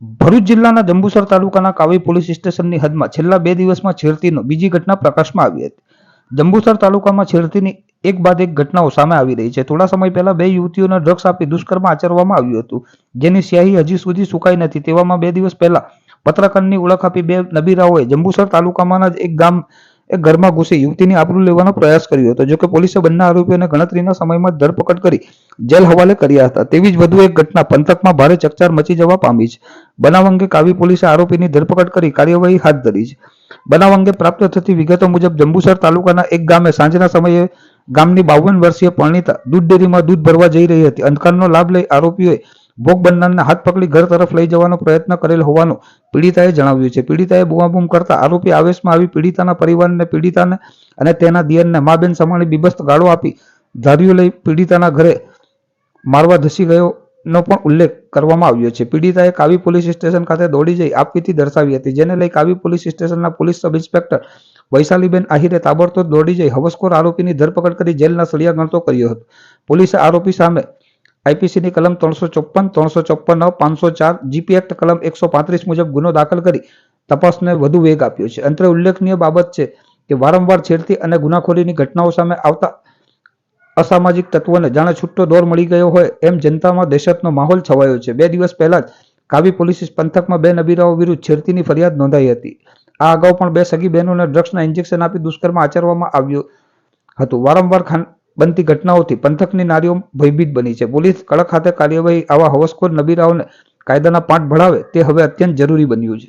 ભરૂચ જિલ્લાના જંબુસર તાલુકાના કાવી પોલીસ સ્ટેશનની હદમાં છેલ્લા બે દિવસમાં છેડતીનો બીજી ઘટના પ્રકાશમાં આવી હતી. જંબુસર તાલુકામાં છેડતીની એક બાદ એક ઘટનાઓ સામે આવી રહી છે. થોડા સમય પહેલા બે યુવતીઓને ડ્રગ્સ આપી દુષ્કર્મ આચરવામાં આવ્યું હતું. જેની સ્યાહી હજી સુધી સુકાઈ નથી. તેવામાં બે દિવસ પહેલા પત્રકારની ઓળખ આપી બે નબીરાઓએ જંબુસર તાલુકામાંના જ એક ગામ એક ઘરમાં ઘૂસી યુવતીની આબરૂ લેવાનો પ્રયાસ કર્યો હતો. જોકે પોલીસે બંને આરોપીઓને ગણતરીના સમયમાં ધરપકડ કરી જેલ હવાલે કર્યા હતા. તેવી જ વધુ એક ઘટના પંથકમાં ભારે ચકચાર મચી જવા પામી છે. બનાવ અંગે કાવી પોલીસે આરોપીની ધરપકડ કરી કાર્યવાહી હાથ ધરી છે. બનાવ અંગે પ્રાપ્ત થતી વિગતો મુજબ જંબુસર તાલુકાના એક ગામે સાંજના સમયે ગામની બાવન વર્ષીય પરણીતા દૂધ ડેરીમાં દૂધ ભરવા જઈ રહી હતી. અંધકારનો લાભ લઈ આરોપીઓએ ભોગ બનનારને હાથ પકડી ઘર તરફ લઈ જવાનો પ્રયત્ન કરેલ હોવાનું પીડિતાએ જણાવ્યું છે. પીડિતાએ બૂમાબૂમ કરતા આરોપી આવેશમાં આવી પીડિતાના પરિવારને પીડિતાને અને તેના દિયરને મા બેન સમાણી ગાળો આપી ધાર્યું લઈ પીડિતાના ઘરે મારવા ધસી ગયો નો પણ ઉલ્લેખ કરવામાં આવ્યો છે. પીડિતાએ કાવી પોલીસ સ્ટેશન ખાતે દોડી જઈ આપવીથી દર્શાવી હતી, જેને લઈ કાવી પોલીસ સ્ટેશનના પોલીસ સબ ઇન્સ્પેક્ટર વૈશાલીબેન આહિરે તાબડતોબ દોડી જઈ હવસખોર આરોપીની ધરપકડ કરી જેલના સળિયા ગણતો કર્યો હતો. પોલીસે આરોપી સામે આઈપીસીની કલમ ત્રણસો ચોપન ત્રણસો ચોપન, પાંચસો ચાર જીપી એક્ટ કલમ એકસો પાંત્રીસ મુજબ ગુનો દાખલ કરી તપાસને વધુ વેગ આપ્યો છે. અંતરે ઉલ્લેખનીય બાબત છે કે વારંવાર છેડતી અને ગુનાખોરીની ઘટનાઓ સામે આવતા અસામાજિક તત્વોને જાણે છૂટો દોર મળી ગયો હોય એમ જનતામાં દહેશતનો માહોલ છવાયો છે. બે દિવસ પહેલા જ કાવી પોલીસ પંથકમાં બે નબીરાઓ વિરુદ્ધ છેડતીની ફરિયાદ નોંધાઈ હતી. આ અગાઉ પણ બે સગી બહેનોને ડ્રગ્સના ઇન્જેક્શન આપી દુષ્કર્મ આચરવામાં આવ્યું હતું. વારંવાર બનતી ઘટનાઓથી પંથકની નારીઓ ભયભીત બની છે. પોલીસ કડક ખાતે કાર્યવાહી આવા હવસખોર નબીરાઓને કાયદાના પાઠ ભણાવે તે હવે અત્યંત જરૂરી બન્યું છે.